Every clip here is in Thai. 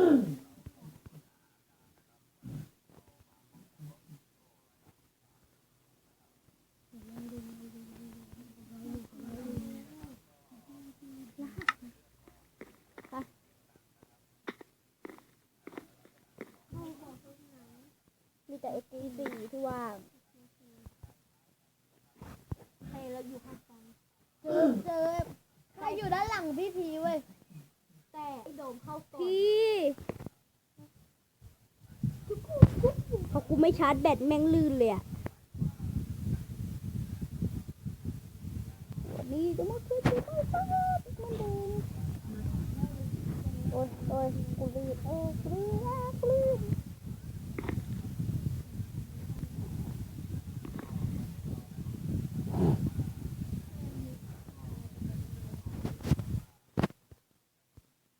มีแต่เอ็กซ์สี่ที่ว่าง ใครเราอยู่ข้างซ้าย เจอเจอใครอยู่ด้านหลังพี่พีเว้ย แต่ไอ้โดมเข้าก่อน พี่พอกู ไม่ชาร์จแบตแม่งลื่นเลยอะนี่ก็มาคือที่เข้าซ้ายมันเดิมโอ้ยโอ้ยกูลื่นโอ้กูลื่นอะกูลื่น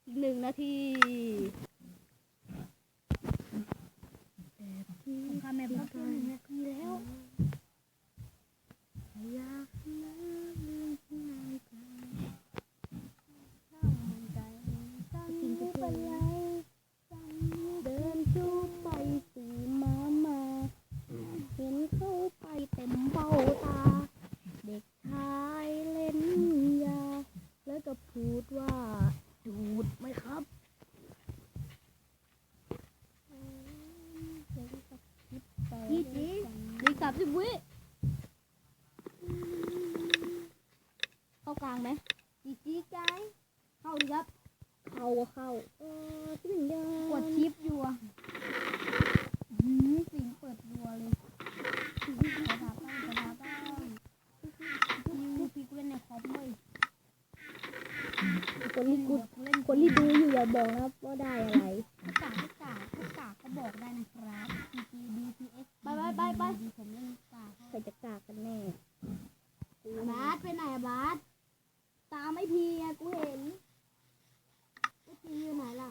อีกหนึ่งนาทีข้าแม่พักหนึ่งนาทีแล้ว กินไปเลยเดินชูไปสีมามา เห็นเขาไปเต็มเบ้าตา เด็กชายเล่นยา แล้วก็พูดว่าดูดไหมครับ ยี่จีดีสามสิบวิเข้ากลางไหมจีจีใจเข้าดีครับ เข้าก็เข้าเออที่หนึ่งยังกดชิปอยู่อะหืมสิงเปิดรัวเลยกระดาษบ้างกระดาษบ้างยูพีกูเล่นในคอมเว้ยคนที่กูเล่นคนที่ดูอยู่อย่าบอกนะว่าได้อะไรทุกกากทุกกากทุกกากก็บอกได้นะครับ PG BTS ไปไปไปไปผมเล่นกากใครจะกล้ากันแน่บาสไปไหนอะบาสตามไม่พีอะกูเห็นไอ้พีอยู่ไหนล่ะ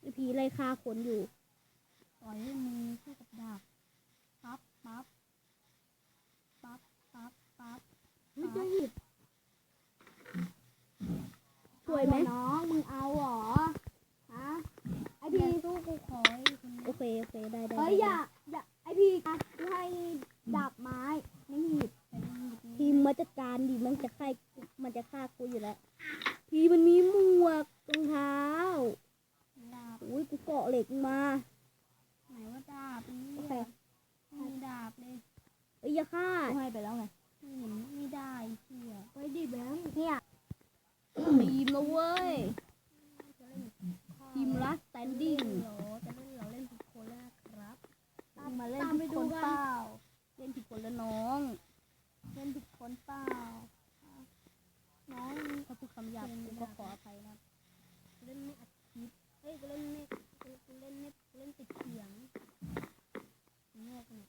ไอพีไล่ฆ่าคนอยู่ต่อยให้มือคู่กับดาบปั๊บปั๊บปั๊บปั๊บปั๊บเฮ้ยจะหยิบช่วยไหมเอาเหรอน้องมึงเอาเหรอฮะไอพีสู้กูขอไอ้คนโอนี้เคโอเคได้ได้เฮ้ยอย่าอย่าไอพีอะกูให้ดาบไม้ไม่หยิบแต่ไม่หยิบ พีมมาจัดการดิมันจะฆ่ามันจะฆ่ากูอยู่แล้ว พีมันมีหมวกรองเท้า ดาบ อุ้ย กูเกาะเหล็กมา ไหนว่าดาบเป็นโอนี่เคไม่มีดาบเลยเอ้ยอย่าฆ่ากูให้ไปแล้วไงไม่เห็นไม่ได้เชี่ยไปดิแบงค์เนี่ยทีมแล้วเว้ยทีมลัสแตนดิ้ง เหรอจะเล่นเราเล่นทุกคนแล้วนะครับ มาเล่นผิดคนเปล่าเล่นผิดคนแล้วน้อง เล่นผิดคนเปล่าน้องถ้าพูดคำหยาบกูก็ขออภัยนะ เล่นไม่อัดคลิปเฮ้ยกูเล่นไม่กูเล่นไม่กูเล่นติดเสียง แม่กูเนี่ย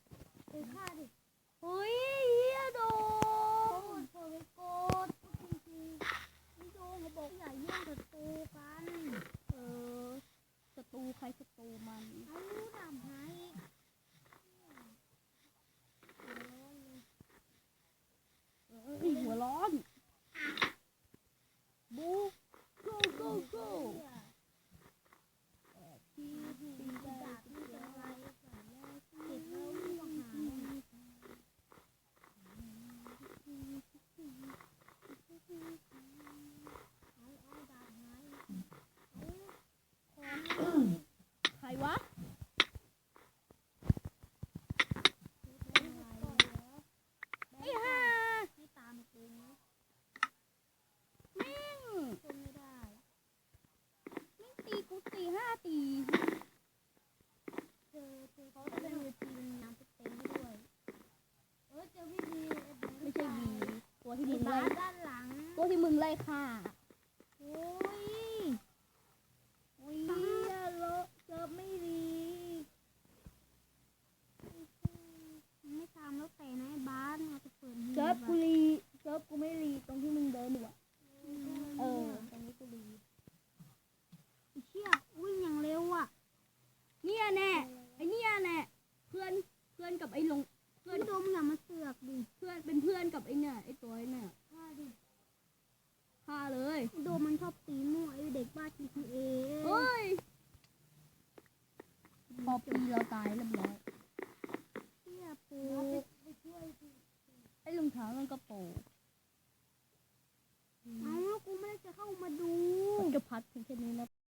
เฮ้ยฆ่าดิ เฮ้ยเฮียโด โอ้ น ยเธอไปโกดจริงๆไม่โดนเขาบอกอย่าแย่งศัตรูกัน เออ ศัตรูใครศัตรูมันเอาดาบไม้เอ้ยหัวร้อน kha. เอ้า